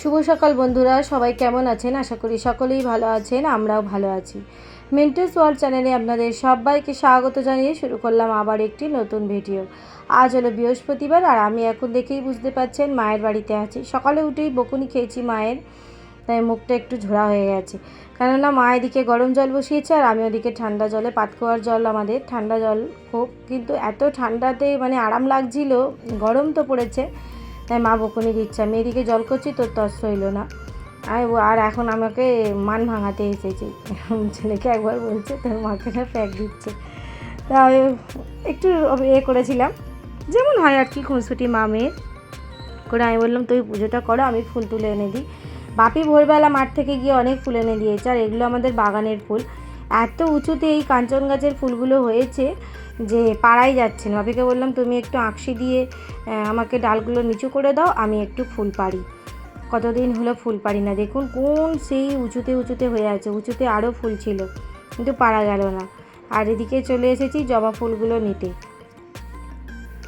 শুভ সকাল বন্ধুরা, সবাই কেমন আছেন? আশা করি সকলেই ভালো আছেন, আমরাও ভালো আছি। মেন্টাস ওয়ার্ল্ড চ্যানেলে আপনাদের সবাইকে স্বাগত জানিয়ে শুরু করলাম আবার একটি নতুন ভিডিও। আজ হলো বৃহস্পতিবার আর আমি এখন দেখেই বুঝতে পারছেন মায়ের বাড়িতে আছি। সকালে উঠেই বকুনি খেয়েছি মায়ের, তাই মুখটা একটু ঝোড়া হয়ে গেছে। কেননা মা এদিকে গরম জল বসিয়েছে আর আমি ওদিকে ঠান্ডা জলে পাতকোয়ার জল, আমাদের ঠান্ডা জল খুব। কিন্তু এত ঠান্ডাতে মানে আরাম লাগছিল, গরম তো পড়েছে। তাই মা বকুনি দিচ্ছে। আমি এদিকে জল করছি, তোর তস হইল না। আর আর এখন আমাকে মান ভাঙাতে এসেছে। ছেলেকে একবার বলছে, তোর মাকে না প্যাক দিচ্ছে। তা একটু এ করেছিলাম। যেমন হয় আর কি, খুনসুটি মা মেয়ের। করে আমি বললাম তুই পুজোটা করো, আমি ফুল তুলে এনে দিই। বাপি ভোরবেলা মাঠ থেকে গিয়ে অনেক ফুল এনে দিয়েছে, আর এগুলো আমাদের বাগানের ফুল। এত উঁচুতে এই কাঞ্চন গাছের ফুলগুলো হয়েছে যে পাড়াই যাচ্ছে না বাপিকে বললাম, তুমি একটু আঁকশি দিয়ে আমাকে ডালগুলো নিচু করে দাও, আমি একটু ফুল পারি কতদিন হলো ফুল পারি না। দেখুন কোন সেই উঁচুতে উঁচুতে হয়ে আছে, উঁচুতে আরও ফুল ছিল, কিন্তু পারা গেল না। আর এদিকে চলে এসেছি জবা ফুলগুলো নিতে।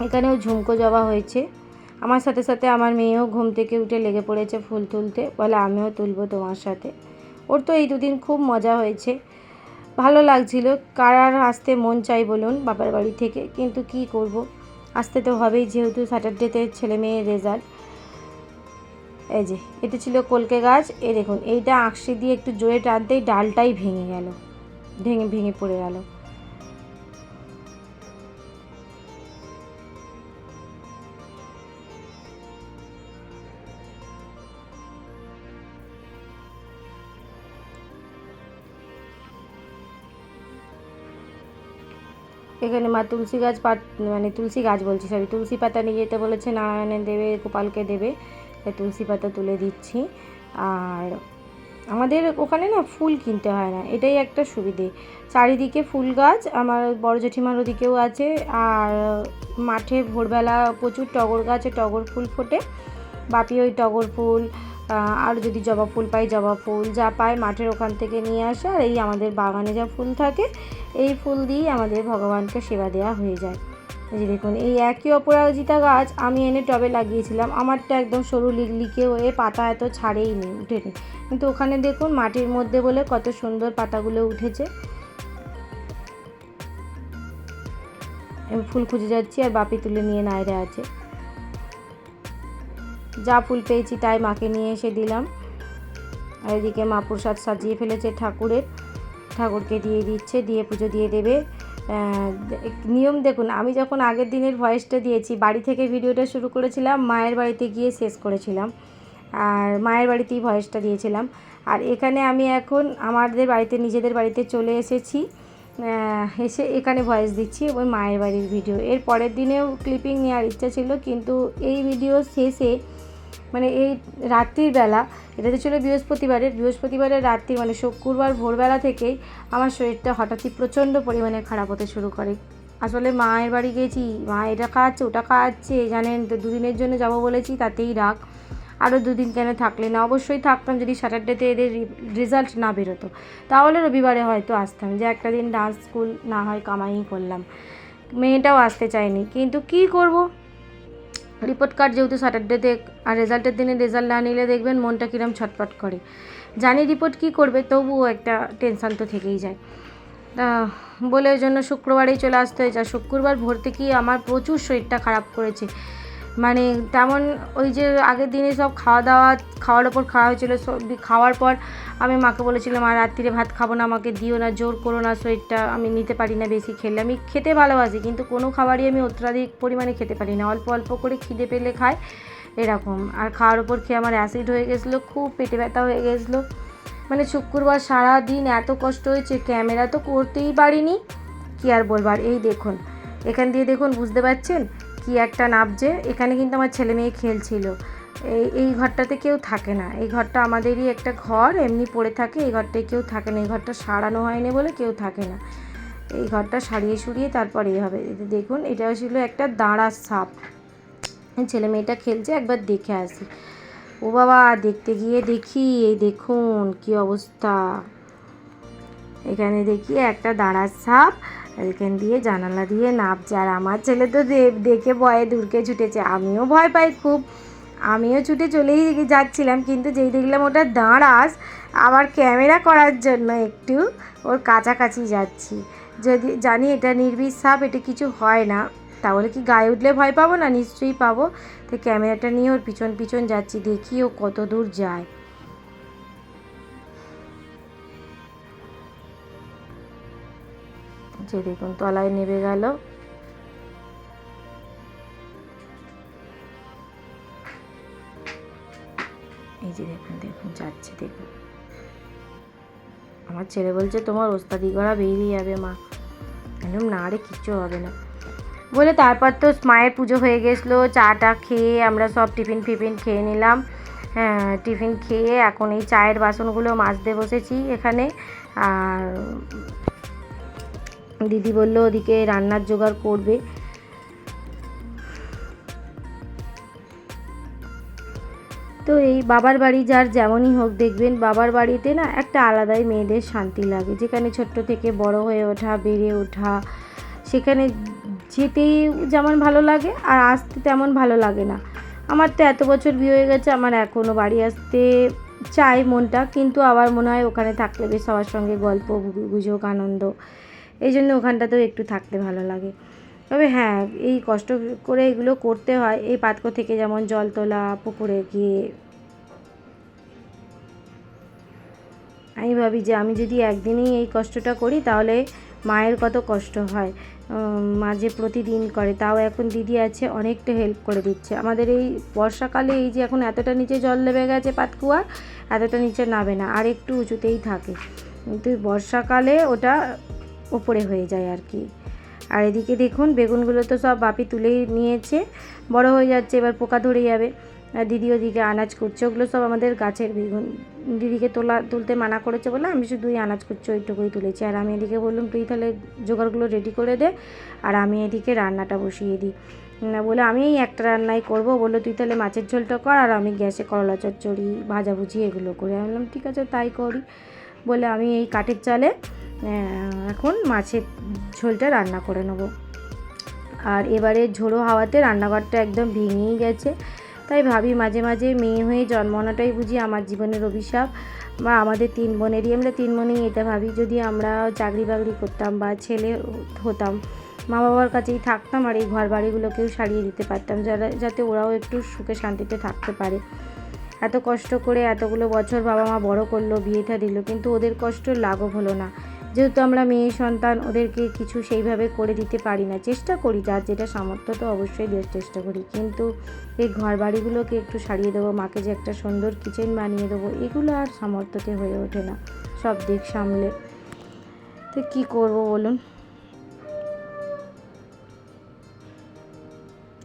এখানেও ঝুমকো জবা হয়েছে। আমার সাথে সাথে আমার মেয়েও ঘুম থেকে উঠে লেগে পড়েছে ফুল তুলতে। বলে, আমিও তুলবো তোমার সাথে। ওর তো এই দুদিন খুব মজা হয়েছে। ভালো লাগছিল। কার আর আসতে মন চাই বলুন বাবার বাড়ি থেকে, কিন্তু কি করব? আসতে তো হবেই যেহেতু স্যাটারডেতে ছেলে মেয়ের রেজাল্ট এই যে, এটা ছিল কলকে গাছ। এ দেখুন, এইটা আঁকশি দিয়ে একটু জোরে টানতেই ডালটাই ভেঙে গেল। ভেঙে ভেঙে পড়ে গেল। এখানে মা তুলসী গাছ পাত মানে তুলসী গাছ বলছি সরি তুলসী পাতা নিয়ে যেতে বলেছে নারায়ণে দেবে, গোপালকে দেবে, তাই তুলসী পাতা তুলে দিচ্ছি। আর আমাদের ওখানে না ফুল কিনতে হয় না, এটাই একটা সুবিধে। চারিদিকে ফুল গাছ, আমার বড় জেঠিমার ওদিকেও আছে, আর মাঠে ভোরবেলা প্রচুর টগর গাছে, টগর ফুল ফোটে। বাপি ওই টগর ফুল আর যদি জবা ফুল পাই, জবা ফুল যা পাই মাঠের ওখান থেকে নিয়ে আসে, আর এই আমাদের বাগানে যা ফুল থাকে, এই ফুল দিয়েই আমাদের ভগবানকে সেবা দেওয়া হয়ে যায়। এই দেখুন, এই একই অপরাজিতা গাছ আমি এনে টবে লাগিয়েছিলাম। আমারটা একদম সরু লিকলিকে হয়ে পাতা এত ছাড়েই নি উঠেনি। কিন্তু ওখানে দেখুন, মাটির মধ্যে বলে কত সুন্দর পাতাগুলো উঠেছে। ফুল খুঁজে যাচ্ছি, আর বাপি তুলে নিয়ে নাইরে আছে। যা ফুল পেয়েছি তাই মাকে নিয়ে এসে দিলাম। আর এদিকে মা প্রসাদ সাজিয়ে ফেলেছে ঠাকুরের। ঠাকুরকে দিয়ে দিচ্ছে, দিয়ে পুজো দিয়ে দেবে। নিয়ম দেখুন, আমি যখন আগের দিনের ভয়েসটা দিয়েছি, বাড়ি থেকে ভিডিওটা শুরু করেছিলাম, মায়ের বাড়িতে গিয়ে শেষ করেছিলাম। আর মায়ের বাড়িতেই ভয়েসটা দিয়েছিলাম। আর এখানে আমি এখন আমাদের বাড়িতে, নিজেদের বাড়িতে চলে এসেছি। এসে এখানে ভয়েস দিচ্ছি ওই মায়ের বাড়ির ভিডিও। এর পরের দিনেও ক্লিপিং নেওয়ার ইচ্ছা ছিল, কিন্তু এই ভিডিও শেষে মানে এই রাত্রির বেলা এটা তো ছিল বৃহস্পতিবারের বৃহস্পতিবারের রাত্রি মানে শুক্রবার ভোরবেলা থেকেই আমার শরীরটা হঠাৎই প্রচণ্ড পরিমাণে খারাপ হতে শুরু করে। আসলে মায়ের বাড়ি গেছি, মা এটা খাওয়াচ্ছে ওটা খাওয়াচ্ছে জানেন তো, দুদিনের জন্য যাব বলেছি, তাতেই রাগ। আরও দুদিন কেন থাকলে না? অবশ্যই থাকতাম যদি স্যাটারডেতে এদের রেজাল্ট না বেরোতো। তাহলে রবিবারে হয়তো আসতাম যে একটা দিন ডান্স স্কুল না হয়, কামাই করলাম। মেয়েটাও আসতে চায়নি, কিন্তু কি করব? রিপোর্ট কার্ড যেহেতু স্যাটারডেতে আর রেজাল্টের দিনে রেজাল্ট না নিলে দেখবেন মনটা কিরম ছটপট করে। জানি রিপোর্ট কি করবে, তবুও একটা টেনশান তো থেকেই যায়। তা, বলে ওই জন্য শুক্রবারেই চলে আসতে হয়েছে। আর শুক্রবার ভোর থেকেই আমার প্রচুর শরীরটা খারাপ করেছে। মানে তেমন ওই যে আগের দিনে সব খাওয়া দাওয়া, খাওয়ার ওপর খাওয়া হয়েছিল খাওয়ার পর আমি মাকে বলেছিলাম, আর রাত্রিরে ভাত খাব না, আমাকে দিও না, জোর করো না, শরীরটা আমি নিতে পারি না বেশি খেলে। আমি খেতে ভালোবাসি, কিন্তু কোনো খাবারই আমি অত্যাধিক পরিমাণে খেতে পারি না। অল্প অল্প করে খিদে পেলে খাই, এরকম। আর খাওয়ার ওপর খেয়ে আমার অ্যাসিড হয়ে গেছিল, খুব পেটে ব্যথা হয়ে গেছিল। মানে শুক্রবার সারা দিন এত কষ্ট হয়েছে, ক্যামেরা তো করতেই পারিনি। কি আর বলবার এই দেখুন, এখান দিয়ে দেখুন, বুঝতে পারছেন? কি একটা নাবছে এখানে কিন্তু আমার ছেলে মেয়ে খেলছিল। এই এই ঘরটাতে কেউ থাকে না। এই ঘরটা আমাদেরই একটা ঘর, এমনি পড়ে থাকে, এই ঘরটায় কেউ থাকে না। এই ঘরটা সারানো হয়নি বলে কেউ থাকে না। এই ঘরটা সারিয়ে সুরিয়ে তারপর এই হবে। দেখুন, এটা ছিল একটা দাঁড়া সাপ। ছেলে মেয়েটা খেলছে, একবার দেখে আসি। ও বাবা, দেখতে গিয়ে দেখি, এই দেখুন কি অবস্থা। এখানে দেখি একটা দাঁড়ার সাপ। এখান দিয়ে জানালা দিয়ে নাপছে আর আমার ছেলে তো দেখে ভয়ে দূরকে ছুটেছে। আমিও ভয় পাই খুব। আমিও ছুটে চলেই যাচ্ছিলাম, কিন্তু যেই দেখলাম ওটা দাঁড়াস, আবার ক্যামেরা করার জন্য একটু ওর কাছাকাছি যাচ্ছি। যদি জানি এটা নির্বিষ সাপ এটা কিছু হয় না। তাহলে কি গায়ে উঠলে ভয় পাবো না? নিশ্চয়ই পাবো। তো ক্যামেরাটা নিয়ে ওর পিছন পিছন যাচ্ছি, দেখি ও কত দূর যায়। যে দেখুন, তলায় নেমে গেল। এই যে দেখুন দেখুন, যাচ্ছে, দেখুন। আমার ছেলে বলছে, তোমার ওস্তাদি করা বেরিয়ে যাবে, মা। একদম না রে, কিচ্ছু হবে না। বলে তারপর তো মায়ের পুজো হয়ে গেছিল, চাটা খেয়ে আমরা সব টিফিন ফিফিন খেয়ে নিলাম। হ্যাঁ টিফিন খেয়ে এখন এই চায়ের বাসনগুলো মাজতে বসেছি এখানে। আর দিদি বলল, ওদিকে রান্নার জোগাড় করবে। তো এই বাবার বাড়ি যার যেমনই হোক, দেখবেন বাবার বাড়িতে না একটা আলাদাই মেয়েদের শান্তি লাগে। যেখানে ছোট্ট থেকে বড় হয়ে ওঠা, বেড়ে ওঠা, সেখানে যেতেই যেমন ভালো লাগে আর আসতে তেমন ভালো লাগে না। আমার তো এত বছর বিয়ে হয়ে গেছে, আমার এখনও বাড়ি আসতে চাই মনটা, কিন্তু আবার মনে হয় ওখানে থাকলে বেশ সবার সঙ্গে গল্প গুজব, আনন্দ এই জন্য ওখানটাতেও একটু থাকতে ভালো লাগে। তবে হ্যাঁ এই কষ্ট করে এগুলো করতে হয়, এই পাতকো থেকে যেমন জল তোলা, পুকুরে গিয়ে। আমি ভাবি যে আমি যদি একদিনই এই কষ্টটা করি, তাহলে মায়ের কত কষ্ট হয়। মা যে প্রতিদিন করে, তাও এখন দিদি আছে, অনেকটা হেল্প করে দিচ্ছে। আমাদের এই বর্ষাকালে এই যে এখন এতটা নিচে জল নেমে গেছে পাতকুয়া, এতটা নিচে নামে না, আর একটু উঁচুতেই থাকে। কিন্তু বর্ষাকালে ওটা ওপরে হয়ে যায় আর কি। আর এদিকে দেখুন, বেগুনগুলো তো সব বাপি তুলেই নিয়েছে। বড় হয়ে যাচ্ছে, এবার পোকা ধরে যাবে। আর দিদি ওদিকে আনাজ করছে, ওগুলো সব আমাদের গাছের বেগুন। দিদিকে তোলা, তুলতে মানা করেছে বলে আমি শুধুই আনাজ করছি, ওইটুকুই তুলেছি। আর আমি এদিকে বললাম, তুই তাহলে জোগাড়গুলো রেডি করে দে, আর আমি এদিকে রান্নাটা বসিয়ে দিই। বলে, আমি এই একটা রান্নাই করব। বলল, তুই তাহলে মাছের ঝোলটা কর, আর আমি গ্যাসে করলা চচ্চড়ি ভাজাভুজি এগুলো করে। আমি বললাম, ঠিক আছে, তাই করি। বলে, আমি এই কাঠের চালে এখন মাছের ঝোলটা রান্না করে নেব। আর এবারে ঝোড়ো হাওয়াতে রান্নাঘরটা একদম ভেঙেই গেছে। তাই ভাবি মাঝে মাঝে মেয়ে হয়ে জন্মানোটাই বুঝি আমার জীবনের অভিশাপ। বা আমাদের তিন বোনেরই, আমরা তিন বোনেই এটা ভাবি, যদি আমরা চাকরি বাকরি করতাম বা ছেলে হতাম মা বাবার কাছেই থাকতাম আর এই ঘর বাড়িগুলোকেও সারিয়ে দিতে পারতাম, যারা, যাতে ওরাও একটু সুখে শান্তিতে থাকতে পারে। এত কষ্ট করে এতগুলো বছর বাবা মা বড় করল বিয়েটা দিল, কিন্তু ওদের কষ্ট লাঘব হলো না। যেহেতু আমরা মেয়ে, সন্তান, ওদেরকে কিছু সেইভাবে করে দিতে পারি না। চেষ্টা করি যার যেটা সামর্থ্য, তো অবশ্যই দেওয়ার চেষ্টা করি। কিন্তু এই ঘর বাড়িগুলোকে একটু সারিয়ে দেবো, মাকে যে একটা সুন্দর কিচেন বানিয়ে দেবো, এগুলো আর সামর্থ্যতে হয়ে ওঠে না, সব দিক সামলে। তো কী করব বলুন?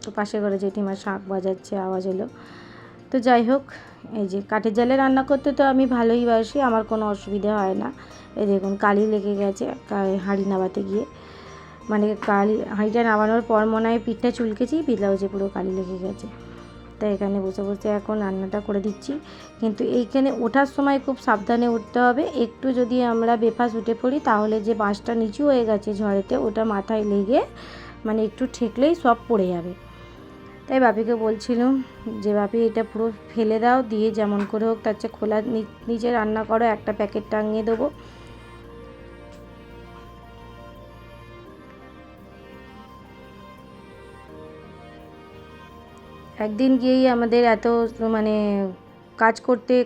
তো পাশে করে জেঠিমা শাক বাজাচ্ছে, আওয়াজ এলো। তো যাই হোক, এই যে কাঠের জালে রান্না করতে তো আমি ভালোই বাসি, আমার কোনো অসুবিধা হয় না। এই দেখুন, কালি লেগে গেছে হাঁড়ি নামাতে গিয়ে। মানে কালি, হাঁড়িটা নামানোর পর মনে হয় পিঠটা চুলকেছি ব্লাউজে পুরো কালি লেগে গেছে। তাই এখানে বসে বসে এখন রান্নাটা করে দিচ্ছি। কিন্তু এইখানে ওঠার সময় খুব সাবধানে উঠতে হবে। একটু যদি আমরা বেফাস উঠে পড়ি, তাহলে যে বাঁশটা নিচু হয়ে গেছে ঝড়েতে, ওটা মাথায় লেগে মানে একটু ঠেকলেই সব পড়ে যাবে। তাই বাপিকে বলছিলাম যে, বাপি, এটা পুরো ফেলে দাও, দিয়ে যেমন করে হোক, তার চেয়ে খোলা নিচে রান্না করো, একটা প্যাকেট টাঙিয়ে দেবো। একদিন গিয়েই আমাদের এত মানে কাজ করতে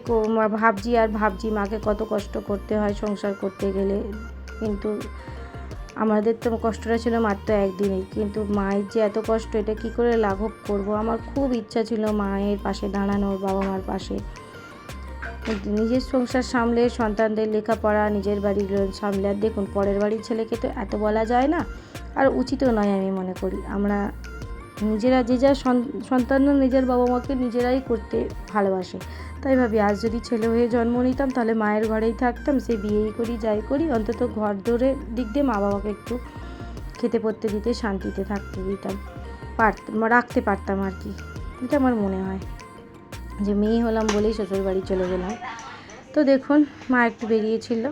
ভাবছি আর ভাবছি, মাকে কত কষ্ট করতে হয় সংসার করতে গেলে। কিন্তু আমাদের তো কষ্টটা ছিল মাত্র একদিনই। কিন্তু মায়ের যে এত কষ্ট, এটা কী করে লাঘব করব? আমার খুব ইচ্ছা ছিল মায়ের পাশে দাঁড়ানোর, বাবা মার পাশে। নিজের সংসার সামলে, সন্তানদের লেখাপড়া, নিজের বাড়ির সামলে। আর দেখুন, পরের বাড়ির ছেলেকে তো এত বলা যায় না। আর উচিতও নয় আমি মনে করি। আমরা নিজেরা যে যার সন্তানরা নিজের বাবা মাকে নিজেরাই করতে ভালোবাসে। তাই ভাবি, আজ যদি ছেলে হয়ে জন্ম নিতাম, তাহলে মায়ের ঘরেই থাকতাম, সে বিয়েই করি, যাই করি। অন্তত ঘর ধরে দিক দিয়ে মা বাবাকে একটু খেতে পড়তে দিতে, শান্তিতে থাকতে দিতাম। পারতাম রাখতে পারতাম আর কি। এটা আমার মনে হয়। যে মেয়ে হলাম বলেই শ্বশুর বাড়ি চলে গেলাম। তো দেখুন, মা একটু বেরিয়েছিল।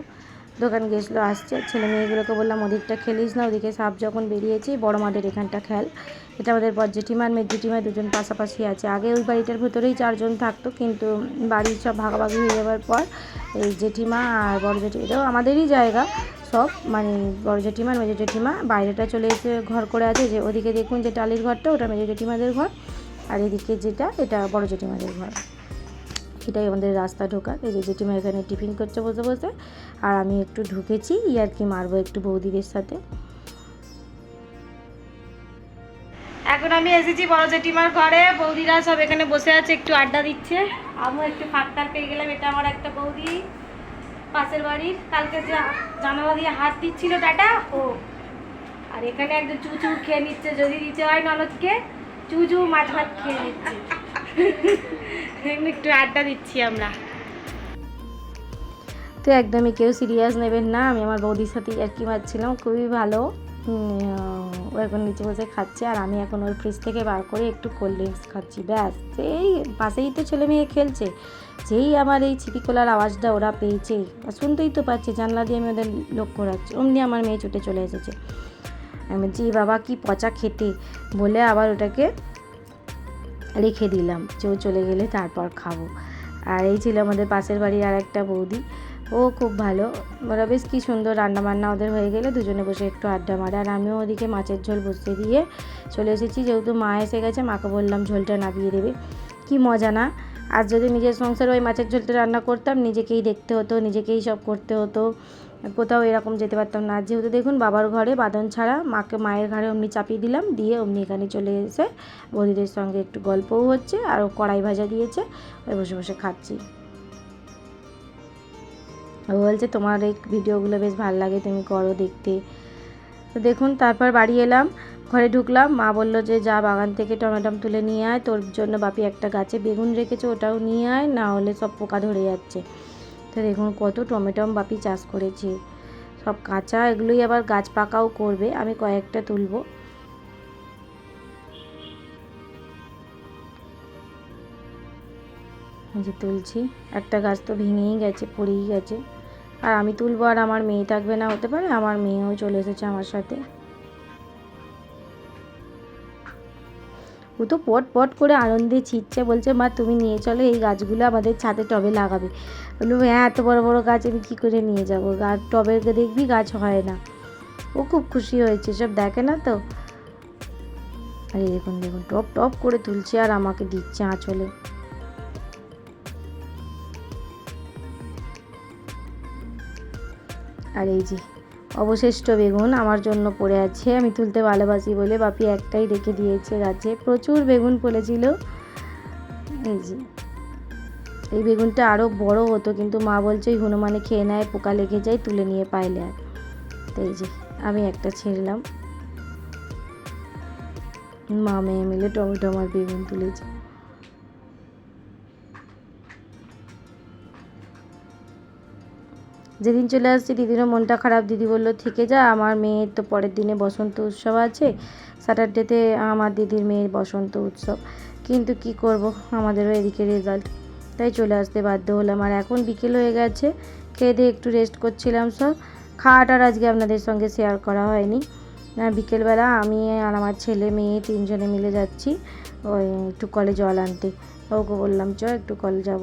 দোকান গেছিল, আসছে। ছেলে মেয়েগুলোকে বললাম, ওদিকটা খেলিস না, ওদিকে সাপ যখন বেরিয়েছি, বড় মাঠের এখানটা খেল। এটা আমাদের বর জেঠিমা আর মেয়ে জেঠিমা দুজন পাশাপাশি আছে। আগে ওই বাড়িটার ভেতরেই চারজন থাকতো, কিন্তু বাড়ির সব ভাগাভাগি হয়ে যাওয়ার পর এই জেঠিমা আর বড় জেঠি এটাও আমাদেরই জায়গা সব। মানে বড় জেঠিমা আর মেজো জেঠিমা বাইরেটা চলে এসে ঘর করে আছে যে ওদিকে দেখুন যে টালির ঘরটা, ওটা মেজো জেঠিমাদের ঘর। আর এদিকে যেটা, এটা বড় জেঠিমাদের ঘর। এটাই আমাদের রাস্তা ঢোকার। এই যে জেঠিমা এখানে টিফিন করছে বসে বসে। আর আমি একটু ঢুকেছি ইয়ার কি মারবো একটু বৌদিদের সাথে। এখন আমি এসেছি বড় জেঠিমার ঘরে, বৌদিরা সব এখানে বসে আছে, একটু আড্ডা দিচ্ছে। আমিও একটু ফাঁকতার পেয়ে গেলাম, এটা আমার একটা বৌদি পাশের বাড়ির। কালকে যে জানালা দিয়ে হাত দিচ্ছিল টাটা, ও। আর এখানে একজন চুচু খেয়ে নিচ্ছে, যদি দিতে হয় ননদকে, চুচু মাছ ভাত খেয়ে নিচ্ছে। একটু আড্ডা দিচ্ছি আমরা। তো একদমই কেউ সিরিয়াস নেবেন না, আমি আমার বৌদির সাথে আর কি মারছিলাম খুবই ভালো। ও এখন নিচে বসে খাচ্ছে আর আমি এখন ওর ফ্রিজ থেকে বার করে একটু কোল্ড ড্রিঙ্কস খাচ্ছি। ব্যাস, এই পাশেই তো ছেলে মেয়ে খেলছে। যেই আমার এই ছিপিকলার আওয়াজটা ওরা পেয়েছে শুনতেই তো পাচ্ছি, জানলা দিয়ে আমি ওদের লক্ষ্য রাখছি অমনি আমার মেয়ে ছুটে চলে এসেছে। আমি "এ বাবা, কি পচা খেতে? বলে আবার ওটাকে রেখে দিলাম যে চলে গেলে তারপর খাব। আর এই ছিল আমাদের পাশের বাড়ির আর একটা বৌদি। ও খুব ভালো। ওরা বেশ কী সুন্দর রান্না বান্না ওদের হয়ে গেলে। দুজনে বসে একটু আড্ডা মারে। আর আমিও ওদিকে মাছের ঝোল বসিয়ে দিয়ে চলে এসেছি। যেহেতু মা এসে গেছে, মাকে বললাম ঝোলটা নামিয়ে দেবে। কি মজা না? আর যদি নিজের সংসারে ওই মাছের ঝোলটা রান্না করতাম, নিজেকেই দেখতে হতো, নিজেকেই সব করতে হতো। কোথাও এরকম যেতে পারতাম না। যেহেতু দেখুন, বাবার ঘরে বাদন ছাড়া মাকে মায়ের ঘরে অমনি চাপিয়ে দিলাম, দিয়ে অমনি এখানে চলে এসে বৌদিদের সঙ্গে একটু গল্পও হচ্ছে আর কড়াই ভাজা দিয়েছে, ওই বসে বসে খাচ্ছি। বলছে, তোমার এই ভিডিওগুলো বেশ ভালো লাগে, তুমি করো দেখতে। তো দেখুন, তারপর বাড়ি এলাম, ঘরে ঢুকলাম, মা বলল যে, যা বাগান থেকে টমেটম তুলে নিয়ে আয়, তোর জন্য বাপি একটা গাছে বেগুন রেখেছে, ওটাও নিয়ে আয়, না হলে সব পোকা ধরে যাচ্ছে। তো দেখুন, কত টমেটম বাপি চাষ করেছে। সব কাঁচা, এগুলোই আবার গাছ পাকাও করবে, আমি কয়েকটা তুলবো। যে তুলছি, একটা গাছ তো ভেঙেই গেছে, পড়েই গেছে। আর আমি তুলবো আর আমার মেয়ে থাকবে না, হতে পারে আমার মেয়েও চলে এসেছে আমার সাথে। ও তো পট পট করে আনন্দে ছিটছে, বলছে, মা, তুমি নিয়ে চলো, এই গাছগুলো আমাদের ছাদে টবে লাগাবে। বলল হ্যাঁ এত বড় বড় গাছ, আমি কী করে নিয়ে যাব? গাছ টবের দেখবি গাছ হয় না। ও খুব খুশি হয়েছে, সব দেখে না তো? আরে, দেখুন দেখুন, টপ টপ করে তুলছে আর আমাকে দিচ্ছে আঁচলে। আর এই যে অবশিষ্ট বেগুন আমার জন্য পড়ে আছে, আমি তুলতে ভালোবাসি বলে বাপি একটাই রেখে দিয়েছে গাছে। প্রচুর বেগুন ফলেছিল। এই যে, এই বেগুনটা আরও বড় হতো, কিন্তু মা বলছে হনুমানে খেয়ে নেয়, পোকা লেগে যায়, তুলে নিয়ে পাইলে আর। এই যে, আমি একটা ছিঁড়লাম। মা মেয়ে মিলে টমেটো আমার বেগুন তুলেছে। যেদিন চলে আসছি, দিদিরও মনটা খারাপ। দিদি বলল, থেকে যা, আমার মেয়ের তো পরের দিনে বসন্ত উৎসব আছে। স্যাটারডেতে আমার দিদির মেয়ের বসন্ত উৎসব। কিন্তু কি করব? আমাদেরও এদিকে রেজাল্ট তাই চলে আসতে বাধ্য হলাম। আর এখন বিকেল হয়ে গেছে। খেয়ে দিয়ে একটু রেস্ট করছিলাম সব। খাওয়াটার আজকে আপনাদের সঙ্গে শেয়ার করা হয়নি। বিকেলবেলা আমি আর আমার ছেলে মেয়ে তিনজনে মিলে যাচ্ছি ওই একটু কলে জল আনতে। ওকে বললাম চ একটু কলে যাব।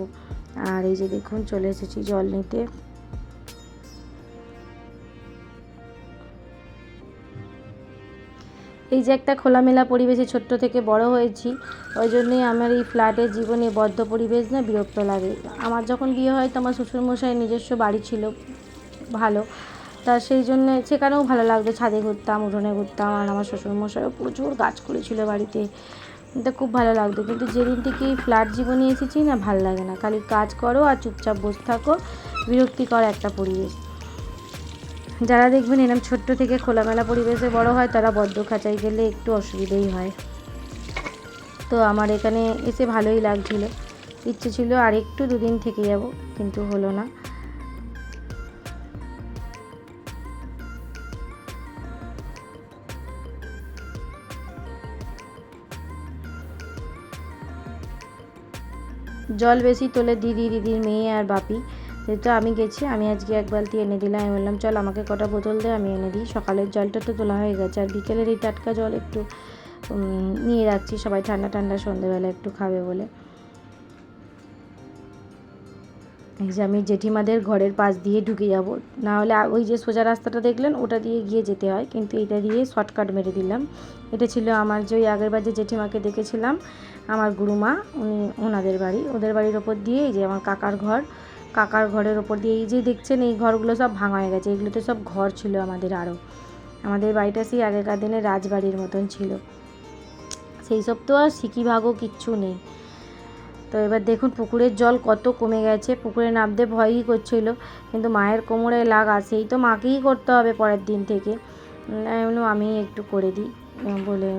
আর এই যে দেখুন, চলে এসেছি জল নিতে। এই যে একটা খোলামেলা পরিবেশে ছোট্ট থেকে বড় হয়েছি, ওই জন্যই আমার এই ফ্ল্যাটের জীবনে বদ্ধ পরিবেশ না বিরক্ত লাগে। আমার যখন বিয়ে হয় তো আমার শ্বশুরমশাই নিজস্ব বাড়ি ছিল ভালো। তা সেই জন্য সেখানেও ভালো লাগতো, ছাদে ঘুরতাম, উঠোনে ঘুরতাম, আর আমার শ্বশুরমশাইও প্রচুর গাছ করেছিল বাড়িতে। এটা খুব ভালো লাগতো। কিন্তু যেদিন থেকে ফ্ল্যাট জীবনে এসেছি না, ভালো লাগে না। খালি কাজ করো আর চুপচাপ বসে থাকো, বিরক্তিকর একটা পরিবেশ। যারা দেখবেন এরম ছোট্ট থেকে খোলামেলা পরিবেশে বড় হয়, তারা বদ্ধ খাঁচায় গেলে একটু অসুবিধেই হয়। তো আমার এখানে এসে ভালোই লাগছিল। ইচ্ছে ছিল আর একটু দুদিন থেকে যাব, কিন্তু হলো না। জল বেশি তোলে দিদি, দিদির মেয়ে আর বাপি। যেহেতু আমি গেছি, আমি আজকে এক বালতি এনে দিলাম, আমি বললাম, চল আমাকে কটা বোতল দে, আমি এনে দিই। সকালের জলটা তো তোলা হয়ে গেছে, আর বিকেলের এই টাটকা জল একটু নিয়ে রাখছি সবাই ঠান্ডা ঠান্ডা সন্ধেবেলা একটু খাবে বলে। এই যে আমি জেঠিমাদের ঘরের পাশ দিয়ে ঢুকে যাব। না হলে ওই যে সোজা রাস্তাটা দেখলেন, ওটা দিয়ে গিয়ে যেতে হয়, কিন্তু এটা দিয়ে শর্টকাট মেরে দিলাম। এটা ছিল আমার যে ওই আগের বার যে জেঠিমাকে দেখেছিলাম, আমার গুরুমা, উনি ওনাদের বাড়ি, ওদের বাড়ির ওপর দিয়ে এই যে আমার কাকার ঘর কাকার ঘরের ওপর দিয়ে। এই যে দেখছেন, এই ঘরগুলো সব ভাঙা হয়ে গেছে। এগুলোতে সব ঘর ছিল আমাদের আরও আমাদের বাড়িটা সেই আগেকার দিনে রাজবাড়ির মতন ছিল। সেই সব তো আর সিকি ভাগও কিচ্ছু নেই। তো এবার দেখুন, পুকুরের জল কত কমে গেছে। পুকুরে নামতে ভয়ই করছিল। কিন্তু মায়ের কোমরে লাগা সেই তো মাকেই করতে হবে পরের দিন থেকে। আমি একটু করে দিই। বলে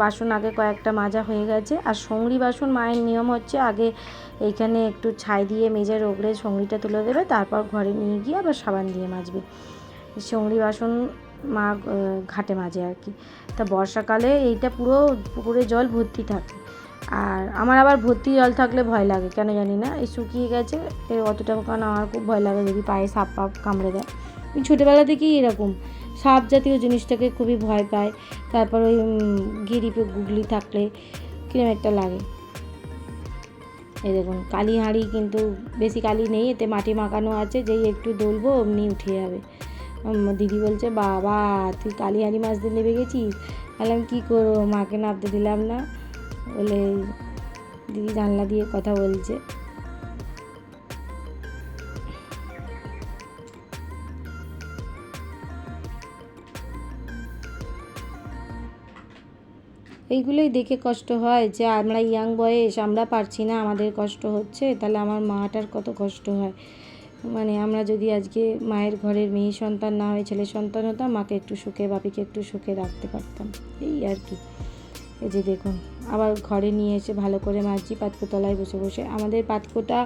বাসন আগে কয়েকটা মাজা হয়ে গেছে। আর সঙ্গড়ি বাসন মায়ের নিয়ম হচ্ছে আগে এইখানে একটু ছাই দিয়ে মেজে রগড়ে সঙ্গড়িটা তুলে দেবে, তারপর ঘরে নিয়ে গিয়ে আবার সাবান দিয়ে মাজবে। সঙ্গড়ি বাসন মা ঘাটে মাজে আর কি। তা বর্ষাকালে এইটা পুরো পুকুরে জল ভর্তি থাকে। আর আমার আবার ভর্তি জল থাকলে ভয় লাগে, কেন জানি না? এই শুকিয়ে গেছে অতটা কারণ আমার খুব ভয় লাগে, যদি পায়ে সাপ পাপ কামড়ে দেয়। ছোটোবেলা থেকেই এরকম। সাপ জাতীয় জিনিসটাকে খুবই ভয় পায়। তারপর ওই গিরিপে গুগলি থাকলে কিরম একটা লাগে। এই দেখুন, কালি হাঁড়ি কিন্তু বেশি কালি নেই, এতে মাটি মাখানো আছে, যেই একটু দলবো অমনি উঠে যাবে। দিদি বলছে, বাবা, তুই কালি হাঁড়ি মাছ দিয়ে নেবে গেছিস? বললাম, কী করব? মাকে নামতে দিলাম না। বলে দিদি জানলা দিয়ে কথা বলছে। এইগুলোই দেখে কষ্ট হয় যে আমরা ইয়াং বয়স, আমরা পারছি না, আমাদের কষ্ট হচ্ছে, তাহলে আমার মাটার কত কষ্ট হয়। মানে আমরা যদি আজকে মায়ের ঘরের মেয়ে সন্তান না হয়ে ছেলে সন্তান হতাম, মাকে একটু সুখে, বাপিকে একটু সুখে রাখতে পারতাম। এই আর কি। এই যে দেখুন, আবার ঘরে নিয়ে এসে ভালো করে মাজছি পাতকো তলায় বসে বসে। আমাদের পাতকোটা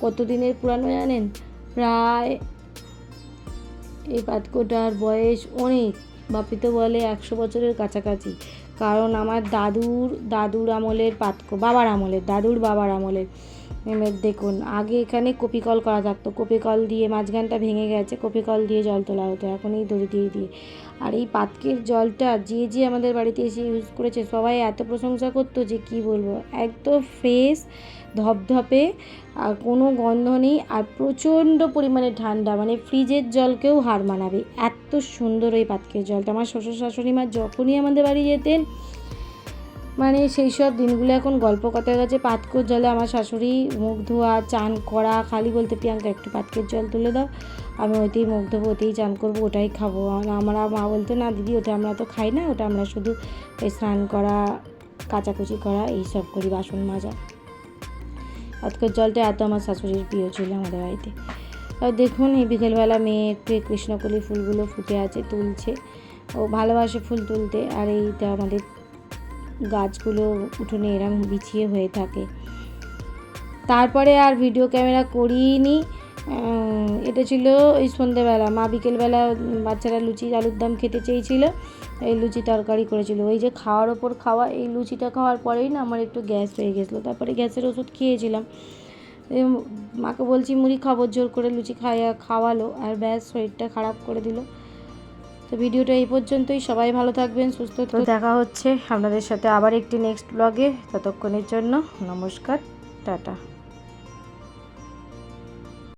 কত দিনের পুরানো জানেন? প্রায় এই পাতকোটার বয়স অনেক। বাপি তো বলে একশো বছরের কাছাকাছি। কারণ আমার দাদুর দাদুর আমলের পাতকো, বাবার আমলের, দাদুর বাবার আমলের। দেখুন, আগে এখানে কপিকল করা থাকতো। কপিকল দিয়ে মাঝখানটা ভেঙে গেছে কপিকল দিয়ে জল তোলা হতো। এখন এই দড়ি দিয়ে দিয়ে আর এই পাতকের জলটা যে যে আমাদের বাড়িতে এসে ইউজ করেছে, সবাই এত প্রশংসা করতো যে কি বলব? একদম ফ্রেশ ধপধপে, আর কোনো গন্ধ নেই, আর প্রচণ্ড পরিমাণে ঠান্ডা মানে ফ্রিজের জলকেও হার মানাবে। এত সুন্দর ওই পাতকের জলটা। আমার শ্বশুর শাশুড়ি মা যখনই আমাদের বাড়ি যেতেন মানে সেই সব দিনগুলো এখন গল্প কথার গেছে, পাতকোর জলে আমার শাশুড়ি মুখ ধোয়া, চান করা, খালি বলতে, প্রিয়াঙ্কা, একটু পাতকের জল তুলে দাও। আমি ওইতেই ধোবো ওতেই চান করব, ওটাই খাব। আমরা মা বলতো, না দিদি, ওটা আমরা তো খাই না, ওটা আমরা শুধু স্নান করা, কাচাকুচি করা, এইসব করি, বাসন মাজা। পাতকের জলটা এত আমার শাশুড়ির প্রিয় ছিল আমাদের বাড়িতে। আর দেখুন, এই বিকেলবেলা মেয়ে একটু কৃষ্ণকলি ফুলগুলো ফুটে আছে, তুলছে। ও ভালোবাসে ফুল তুলতে, আর এইটা আমাদের গাছগুলো উঠোনে এরম বিছিয়ে হয়ে থাকে। তারপরে আর ভিডিও ক্যামেরা করিনি। এটা ছিল ওই সন্ধেবেলা। মা বিকেলবেলা বাচ্চারা লুচি আলুর দম খেতে চেয়েছিল। এই লুচি তরকারি করেছিল। ওই যে খাওয়ার ওপর খাওয়া এই লুচিটা খাওয়ার পরেই না আমার একটু গ্যাস হয়ে গেছিল। তারপরে গ্যাসের ওষুধ খেয়েছিলাম। মাকে বলছি মুড়ি খাব। জোর করে লুচি খাইয়া খাওয়ালো আর ব্যাস শরীরটা খারাপ করে দিল। তো ভিডিওটা এই পর্যন্তই। সবাই ভালো থাকবেন সুস্থ তো দেখা হচ্ছে আপনাদের সাথে আবার একটি নেক্সট ব্লগে ততক্ষণের জন্য নমস্কার টাটা।